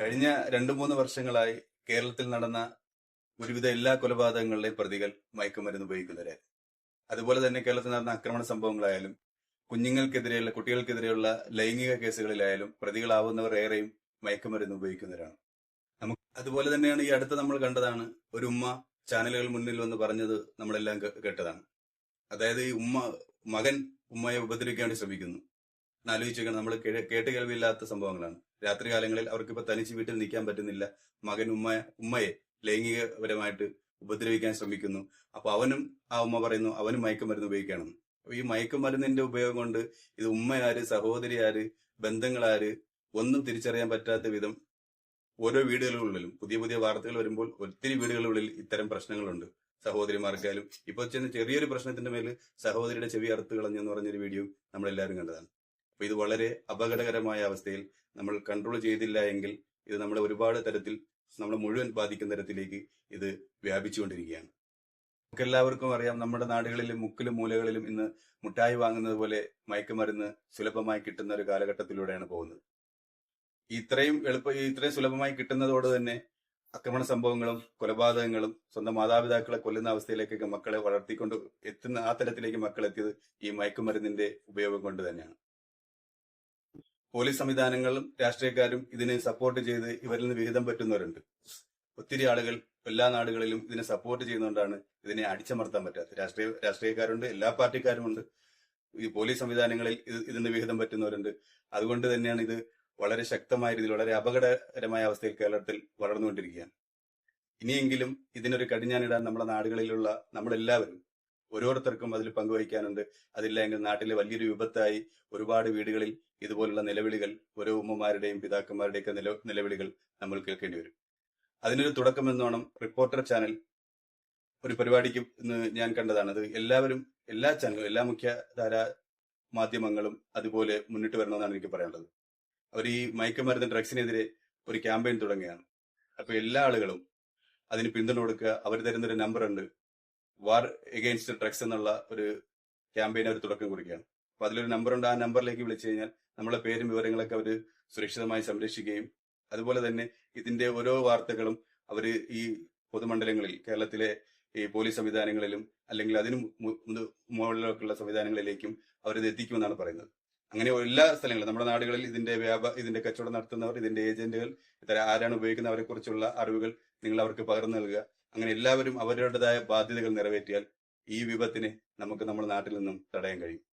കഴിഞ്ഞ രണ്ടു മൂന്ന് വർഷങ്ങളായി കേരളത്തിൽ നടന്ന ഒരുവിധ എല്ലാ കൊലപാതകങ്ങളിലെയും പ്രതികൾ മയക്കുമരുന്ന് ഉപയോഗിക്കുന്നവരായിരുന്നു അതുപോലെ തന്നെ കേരളത്തിൽ നടന്ന ആക്രമണ സംഭവങ്ങളായാലും കുഞ്ഞുങ്ങൾക്കെതിരെയുള്ള കുട്ടികൾക്കെതിരെയുള്ള ലൈംഗിക കേസുകളിലായാലും പ്രതികളാവുന്നവർ ഏറെയും മയക്കുമരുന്ന് ഉപയോഗിക്കുന്നവരാണ്. നമുക്ക് അതുപോലെ തന്നെയാണ് ഈ അടുത്ത് നമ്മൾ കണ്ടതാണ് ഒരു ഉമ്മ ചാനലുകൾ മുന്നിൽ വന്ന് പറഞ്ഞത് നമ്മളെല്ലാം കേട്ടതാണ്. അതായത് ഈ ഉമ്മ മകൻ ഉമ്മയെ ഉപദ്രവിക്കാൻ വേണ്ടി ശ്രമിക്കുന്നു. ആലോചിച്ചേക്കണം. നമ്മൾ കേട്ട് കേൾവില്ലാത്ത സംഭവങ്ങളാണ്. രാത്രി രാത്രികാലങ്ങളിൽ അവർക്കിപ്പോ തനിച്ച് വീട്ടിൽ നിൽക്കാൻ പറ്റുന്നില്ല. മകൻ ഉമ്മ ഉമ്മയെ ലൈംഗികപരമായിട്ട് ഉപദ്രവിക്കാൻ ശ്രമിക്കുന്നു. അപ്പൊ അവനും ആ ഉമ്മ പറയുന്നു അവനും മയക്കുമരുന്ന് ഉപയോഗിക്കണം. അപ്പൊ ഈ മയക്കുമരുന്നിന്റെ ഉപയോഗം കൊണ്ട് ഇത് ഉമ്മയാര് സഹോദരി ആര് ബന്ധങ്ങളാര് ഒന്നും തിരിച്ചറിയാൻ പറ്റാത്ത വിധം ഓരോ വീടുകളിലും പുതിയ പുതിയ വാർത്തകൾ വരുമ്പോൾ ഒത്തിരി വീടുകളിൽ ഇത്തരം പ്രശ്നങ്ങളുണ്ട്. സഹോദരിമാർക്കായാലും. ഇപ്പൊ ചെന്ന് ചെറിയൊരു പ്രശ്നത്തിന്റെ മേൽ സഹോദരിയുടെ ചെവി അറുത്ത് കളഞ്ഞെന്ന് പറഞ്ഞൊരു വീഡിയോ നമ്മളെല്ലാവരും കണ്ടതാണ്. അപ്പൊ ഇത് വളരെ അപകടകരമായ അവസ്ഥയിൽ നമ്മൾ കൺട്രോൾ ചെയ്തില്ല എങ്കിൽ ഇത് നമ്മളെ ഒരുപാട് തരത്തിൽ നമ്മളെ മുഴുവൻ ബാധിക്കുന്ന തരത്തിലേക്ക് ഇത് വ്യാപിച്ചുകൊണ്ടിരിക്കുകയാണ്. നമുക്ക് എല്ലാവർക്കും അറിയാം നമ്മുടെ നാടുകളിലും മുക്കിലും മൂലകളിലും ഇന്ന് മുട്ടായി വാങ്ങുന്നത് പോലെ മയക്കുമരുന്ന് സുലഭമായി കിട്ടുന്ന ഒരു കാലഘട്ടത്തിലൂടെയാണ് പോകുന്നത്. ഇത്രയും എളുപ്പ ഇത്രയും സുലഭമായി കിട്ടുന്നതോട് തന്നെ ആക്രമണ സംഭവങ്ങളും കൊലപാതകങ്ങളും സ്വന്തം മാതാപിതാക്കളെ കൊല്ലുന്ന അവസ്ഥയിലേക്കൊക്കെ മക്കളെ വളർത്തിക്കൊണ്ട് എത്തുന്ന ആ തരത്തിലേക്ക് മക്കൾ എത്തിയത് ഈ മയക്കുമരുന്നിന്റെ ഉപയോഗം കൊണ്ട് തന്നെയാണ്. പോലീസ് സംവിധാനങ്ങളും രാഷ്ട്രീയക്കാരും ഇതിനെ സപ്പോർട്ട് ചെയ്ത് ഇവരിൽ നിന്ന് വിഹിതം പറ്റുന്നവരുണ്ട്. ഒത്തിരി ആളുകൾ എല്ലാ നാടുകളിലും ഇതിനെ സപ്പോർട്ട് ചെയ്യുന്നതുകൊണ്ടാണ് ഇതിനെ അടിച്ചമർത്താൻ പറ്റാത്തത്. രാഷ്ട്രീയ രാഷ്ട്രീയക്കാരുണ്ട് എല്ലാ പാർട്ടിക്കാരുമുണ്ട്. ഈ പോലീസ് സംവിധാനങ്ങളിൽ ഇത് ഇതിന് വിഹിതം പറ്റുന്നവരുണ്ട്. അതുകൊണ്ട് തന്നെയാണ് ഇത് വളരെ ശക്തമായ രീതിയിൽ വളരെ അപകടകരമായ അവസ്ഥയിൽ കേരളത്തിൽ വളർന്നുകൊണ്ടിരിക്കുകയാണ്. ഇനിയെങ്കിലും ഇതിനൊരു കടിഞ്ഞാനിടാൻ നമ്മുടെ നാടുകളിലുള്ള നമ്മളെല്ലാവരും ഓരോരുത്തർക്കും അതിൽ പങ്കുവഹിക്കാനുണ്ട്. അതില്ലെങ്കിൽ നാട്ടിലെ വലിയൊരു വിപത്തായി ഒരുപാട് വീടുകളിൽ ഇതുപോലുള്ള നിലവിളികൾ ഓരോ ഉമ്മമാരുടെയും പിതാക്കന്മാരുടെയൊക്കെ നില നിലവിളികൾ നമ്മൾ കേൾക്കേണ്ടി വരും. അതിനൊരു തുടക്കം എന്നോണം റിപ്പോർട്ടർ ചാനൽ ഒരു പരിപാടിക്ക് ഇന്ന് ഞാൻ കണ്ടതാണ്. അത് എല്ലാവരും എല്ലാ ചാനലും എല്ലാ മുഖ്യധാര മാധ്യമങ്ങളും അതുപോലെ മുന്നിട്ട് വരണമെന്നാണ് എനിക്ക് പറയാനുള്ളത്. അവർ ഈ മയക്കുമരുന്ന് ഡ്രഗ്സിനെതിരെ ഒരു ക്യാമ്പയിൻ തുടങ്ങുകയാണ്. അപ്പൊ എല്ലാ ആളുകളും അതിന് പിന്തുണ കൊടുക്കുക. അവർ തരുന്നൊരു നമ്പർ ഉണ്ട് വാർ എഗെയിൻസ്റ്റ് ഡ്രഗ്സ് എന്നുള്ള ഒരു ക്യാമ്പയിന് അവർ തുടക്കം കുറിക്കുകയാണ്. അപ്പൊ അതിലൊരു നമ്പർ ഉണ്ട്. ആ നമ്പറിലേക്ക് വിളിച്ചു കഴിഞ്ഞാൽ നമ്മളെ പേരും വിവരങ്ങളൊക്കെ അവർ സുരക്ഷിതമായി സംരക്ഷിക്കുകയും അതുപോലെ തന്നെ ഇതിന്റെ ഓരോ വാർത്തകളും അവർ ഈ പൊതുമണ്ഡലങ്ങളിൽ കേരളത്തിലെ ഈ പോലീസ് സംവിധാനങ്ങളിലും അല്ലെങ്കിൽ അതിനു മുകളിലൊക്കെയുള്ള സംവിധാനങ്ങളിലേക്കും അവരിത് എത്തിക്കുമെന്നാണ് പറയുന്നത്. അങ്ങനെ എല്ലാ സ്ഥലങ്ങളിലും നമ്മുടെ നാടുകളിൽ ഇതിന്റെ വ്യാപ ഇതിന്റെ കച്ചവടം നടത്തുന്നവർ ഇതിന്റെ ഏജന്റുകൾ ഇത്തരം ആരാണ് ഉപയോഗിക്കുന്നവരെ കുറിച്ചുള്ള അറിവുകൾ നിങ്ങൾ അവർക്ക് പകർന്നു നൽകുക. അങ്ങനെ എല്ലാവരും അവരുടേതായ ബാധ്യതകൾ നിറവേറ്റിയാൽ ഈ വിപത്തിനെ നമുക്ക് നമ്മുടെ നാട്ടിൽ നിന്നും തടയാൻ കഴിയും.